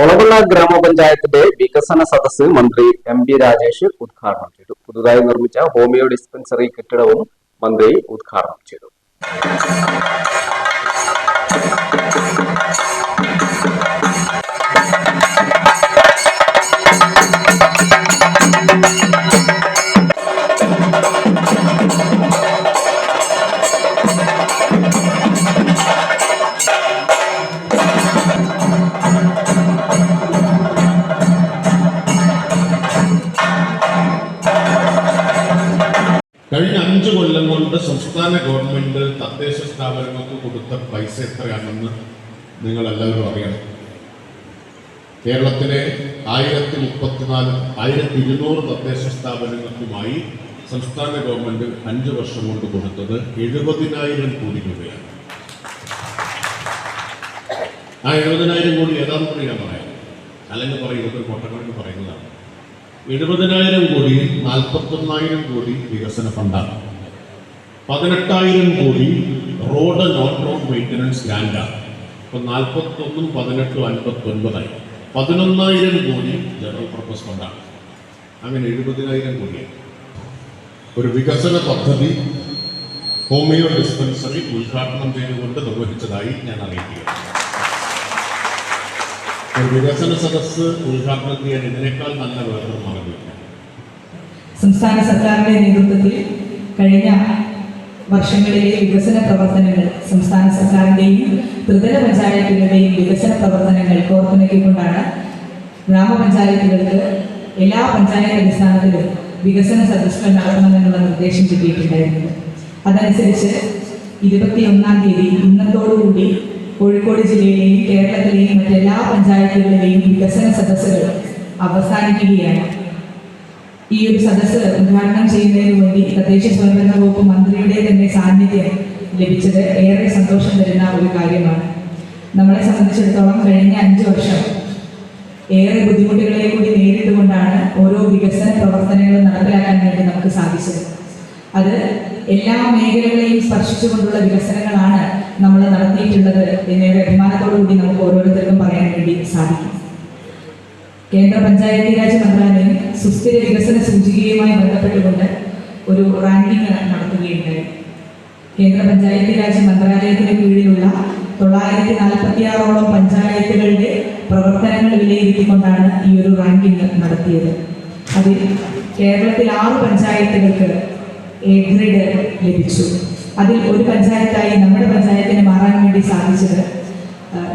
ഒളവണ്ണ ഗ്രാമപഞ്ചായത്തിന്റെ വികസന സദസ് മന്ത്രി എം ബി രാജേഷ് ഉദ്ഘാടനം ചെയ്തു. പുതുതായി നിർമ്മിച്ച ഹോമിയോ ഡിസ്പെൻസറി കെട്ടിടവും മന്ത്രി ഉദ്ഘാടനം ചെയ്തു. കഴിഞ്ഞ അഞ്ച് കൊല്ലം കൊണ്ട് സംസ്ഥാന ഗവൺമെന്റ് തദ്ദേശ സ്ഥാപനങ്ങൾക്ക് കൊടുത്ത പൈസ എത്രയാണെന്ന് നിങ്ങൾ എല്ലാവരും അറിയണം. കേരളത്തിലെ ആയിരത്തി മുപ്പത്തിനാല് ആയിരത്തി ഇരുന്നൂറ് തദ്ദേശ സ്ഥാപനങ്ങൾക്കുമായി സംസ്ഥാന ഗവൺമെന്റ് അഞ്ച് വർഷം കൊണ്ട് കൊടുത്തത് എഴുപതിനായിരം കോടി രൂപയാണ്. ആ എഴുപതിനായിരം കോടി ഏതാണെന്ന് ഞാൻ പറയാം. അല്ലെങ്കിൽ പറയും ഇതൊക്കെ കൊട്ടക്കണക്ക് പറയുന്നതാണ്. എഴുപതിനായിരം കോടിയിൽ നാൽപ്പത്തൊന്നായിരം കോടി വികസന ഫണ്ടാണ്. പതിനെട്ടായിരം കോടി റോഡ് നോൺ റോഡ് മെയിന്റനൻസ് ഗ്രാൻഡാണ് ഇപ്പം നാൽപ്പത്തൊന്നും പതിനെട്ടും അൻപത്തൊൻപതായി. പതിനൊന്നായിരം കോടി ജനറൽ പർപ്പസ് ഫണ്ടാണ്. അങ്ങനെ എഴുപതിനായിരം കോടിയാണ് ഒരു വികസന പദ്ധതി ഹോമിയോ ഡിസ്പെൻസറി ഉദ്ഘാടനം ചെയ്തുകൊണ്ട് നിർവഹിച്ചതായി ഞാൻ അറിയിക്കുകയാണ്. ഒരു വികസന സദസ് ഉദ്ഘാടനം ചെയ്യാൻ ഇതിനേക്കാൾ നല്ല വേറൊരു മാർഗമില്ല സംസ്ഥാന സർക്കാരിന്റെ നേതൃത്വത്തിൽ കഴിഞ്ഞ വർഷങ്ങളിലെ വികസന പ്രവർത്തനങ്ങൾ സംസ്ഥാന സർക്കാരിന്റെയും ത്രിതല പഞ്ചായത്തുകളുടെയും വികസന പ്രവർത്തനങ്ങൾ കോർത്തിണക്കിക്കൊണ്ടാണ് ഗ്രാമപഞ്ചായത്തുകൾക്ക് എല്ലാ പഞ്ചായത്ത് അടിസ്ഥാനത്തിലും വികസന സദസ്സുകൾ നടത്തണമെന്നുള്ള നിർദ്ദേശം കിട്ടിയിട്ടുണ്ടായിരുന്നത്. അതനുസരിച്ച് ഇരുപത്തി ഒന്നാം തീയതി ഇന്നത്തോടുകൂടി കോഴിക്കോട് ജില്ലയിലെയും കേരളത്തിലെയും മറ്റെല്ലാ പഞ്ചായത്തുകളിലെയും വികസന സദസ്സുകൾ അവസാനിക്കുകയാണ്. ഈ ഒരു സദസ്സ് ഉദ്ഘാടനം ചെയ്യുന്നതിന് വേണ്ടി തദ്ദേശ സ്വയംഭരണ വകുപ്പ് മന്ത്രിയുടെ തന്നെ സാന്നിധ്യം ലഭിച്ചത് ഏറെ സന്തോഷം തരുന്ന ഒരു കാര്യമാണ്. നമ്മളെ സംബന്ധിച്ചിടത്തോളം കഴിഞ്ഞ അഞ്ച് വർഷം ഏറെ ബുദ്ധിമുട്ടുകളെ കൂടി നേരിട്ടുകൊണ്ടാണ് ഓരോ വികസന പ്രവർത്തനങ്ങളും നടപ്പിലാക്കാൻ വേണ്ടി നമുക്ക് സാധിച്ചത്. അത് എല്ലാ മേഖലകളെയും സ്പർശിച്ചുകൊണ്ടുള്ള വികസനങ്ങളാണ് നമ്മൾ നടത്തിയിട്ടുള്ളത് എന്നൊരു അഭിമാനത്തോടു കൂടി നമുക്ക് ഓരോരുത്തർക്കും പറയാൻ വേണ്ടി സാധിക്കും. കേന്ദ്ര പഞ്ചായത്തി രാജ് മന്ത്രാലയം സുസ്ഥിര വികസന സൂചികയുമായി ബന്ധപ്പെട്ടുകൊണ്ട് ഒരു റാങ്കിംഗ് നടത്തുകയുണ്ടായി. കേന്ദ്ര പഞ്ചായത്തി രാജ് മന്ത്രാലയത്തിന് കീഴിലുള്ള തൊള്ളായിരത്തി നാൽപ്പത്തി ആറോളം പഞ്ചായത്തുകളുടെ പ്രവർത്തനങ്ങൾ വിലയിരുത്തിക്കൊണ്ടാണ് ഈ ഒരു റാങ്കിംഗ് നടത്തിയത്. അതിൽ കേരളത്തിൽ ആറ് പഞ്ചായത്തുകൾക്ക് എ ഗ്രേഡ് ലഭിച്ചു. അതിൽ ഒരു പഞ്ചായത്തായി നമ്മുടെ പഞ്ചായത്തിന് മാറാൻ വേണ്ടി സാധിച്ചത്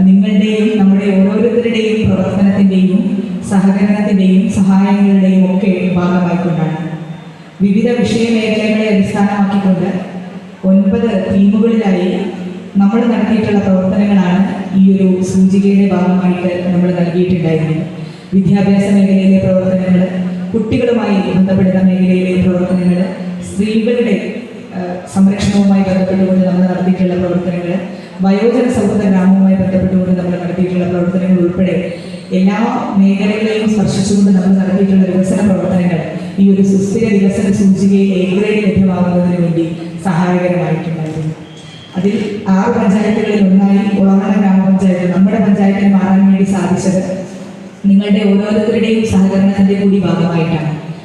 നിങ്ങളുടെയും നമ്മുടെ ഓരോരുത്തരുടെയും പ്രവർത്തനത്തിന്റെയും സഹകരണത്തിന്റെയും സഹായങ്ങളുടെയും ഒക്കെ ഭാഗമായിക്കൊണ്ടാണ്. വിവിധ വിഷയമേഖലകളെ അടിസ്ഥാനമാക്കിക്കൊണ്ട് ഒൻപത് ടീമുകളിലായി നമ്മൾ നടത്തിയിട്ടുള്ള പ്രവർത്തനങ്ങളാണ് ഈ ഒരു സൂചികയുടെ ഭാഗമായിട്ട് നമ്മൾ നൽകിയിട്ടുണ്ടായിരുന്നത്. വിദ്യാഭ്യാസ മേഖലയിലെ പ്രവർത്തനങ്ങൾ കുട്ടികളുമായി ബന്ധപ്പെടുന്ന മേഖലയിലെ പ്രവർത്തനങ്ങൾ സ്ത്രീകളുടെ ബന്ധപ്പെട്ടുകൊണ്ട് നമ്മൾ നടത്തിയിട്ടുള്ള പ്രവർത്തനങ്ങൾ വയോജന സൗഹൃദ ഗ്രാമവുമായി ബന്ധപ്പെട്ടുകൊണ്ട് നമ്മൾ നടത്തിയിട്ടുള്ള പ്രവർത്തനങ്ങൾ ഉൾപ്പെടെ എല്ലാ മേഖലകളെയും സ്പർശിച്ചുകൊണ്ട് നമ്മൾ നടത്തിയിട്ടുള്ള വികസന പ്രവർത്തനങ്ങൾ ഈ ഒരു സുസ്ഥിര വികസന സൂചികയിൽ എ ലഭ്യമാകുന്നതിന് വേണ്ടി സഹായകരമായിട്ടുണ്ടായിരുന്നു. അതിൽ ആറ് പഞ്ചായത്തുകളിൽ ഒന്നായി ഉളവണ ഗ്രാമപഞ്ചായത്ത് നമ്മുടെ പഞ്ചായത്തിന് മാറാൻ വേണ്ടി സാധിച്ചത് നിങ്ങളുടെ ഓരോരുത്തരുടെയും സഹകരണത്തിന്റെ കൂടി ഭാഗമായിട്ടാണ്.